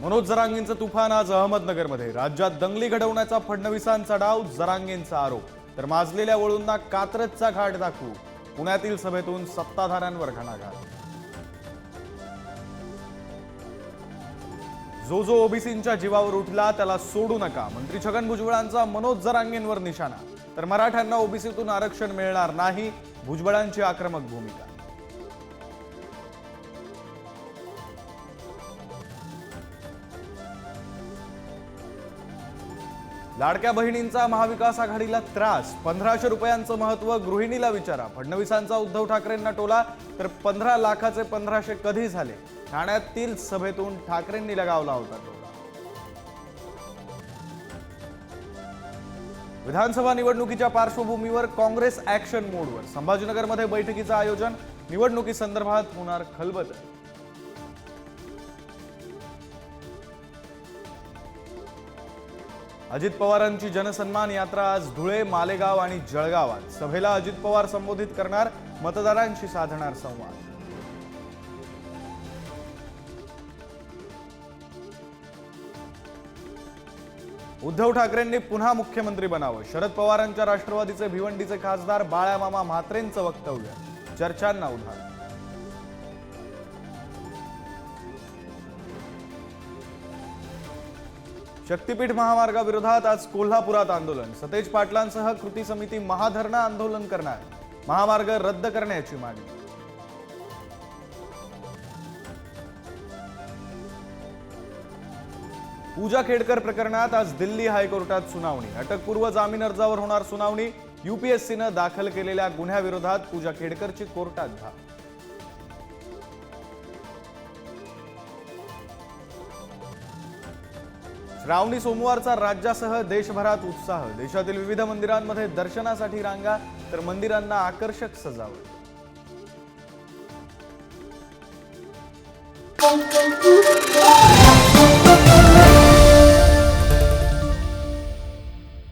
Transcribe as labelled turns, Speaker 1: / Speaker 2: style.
Speaker 1: मनोज जरांगेंचं तुफान आज अहमदनगरमध्ये. राज्यात दंगली घडवण्याचा फडणवीसांचा डाव जरांगेंचा आरोप. तर माजलेल्या वळूंना कात्रजचा घाट दाखवू. पुण्यातील सभेतून सत्ताधाऱ्यांवर घणाघात. जो जो ओबीसींच्या जीवावर उठला त्याला सोडू नका. मंत्री छगन भुजबळांचा मनोज जरांगेंवर निशाणा. तर मराठ्यांना ओबीसीतून आरक्षण मिळणार नाही. भुजबळांची आक्रमक भूमिका. लाडक्या बहिणींचा महाविकास आघाडीला त्रास पंधराशे रुपयांचं महत्त्व गृहिणीला विचारा. फडणवीसांचा उद्धव ठाकरेंना टोला तर पंधरा लाखाचे पंधराशे कधी झाले? ठाण्यातील सभेतून ठाकरेंनी लगावला होता टोला. विधानसभा निवडणुकीच्या पार्श्वभूमीवर काँग्रेस ऍक्शन मोडवर संभाजीनगरमध्ये बैठकीचं आयोजन. निवडणुकीसंदर्भात होणार खलबत अजित पवारांची जनसन्मान यात्रा आज धुळे मालेगाव आणि जळगावात. सभेला अजित पवार संबोधित करणार मतदारांशी साधणार संवाद. उद्धव ठाकरेंनी पुन्हा मुख्यमंत्री बनावं. शरद पवारांच्या राष्ट्रवादीचे भिवंडीचे खासदार बाळामामा म्हात्रेंचं वक्तव्य. चर्चांना उधाण शक्तीपीठ महामार्गाविरोधात आज कोल्हापुरात आंदोलन. सतेज पाटलांसह कृती समिती महाधरणं आंदोलन करणार. महामार्ग रद्द करण्याची मागणी. पूजा खेडकर प्रकरणात आज दिल्ली हायकोर्टात सुनावणी. अटकपूर्व जामीन अर्जावर होणार सुनावणी. युपीएससीनं दाखल केलेल्या गुन्ह्याविरोधात पूजा खेडकरची कोर्टात धाव श्रावणी सोमवारचा राज्यासह देशभरात उत्साह देशातील विविध मंदिरांमध्ये दर्शनासाठी रांगा तर मंदिरांना आकर्षक सजावट
Speaker 2: Thank you.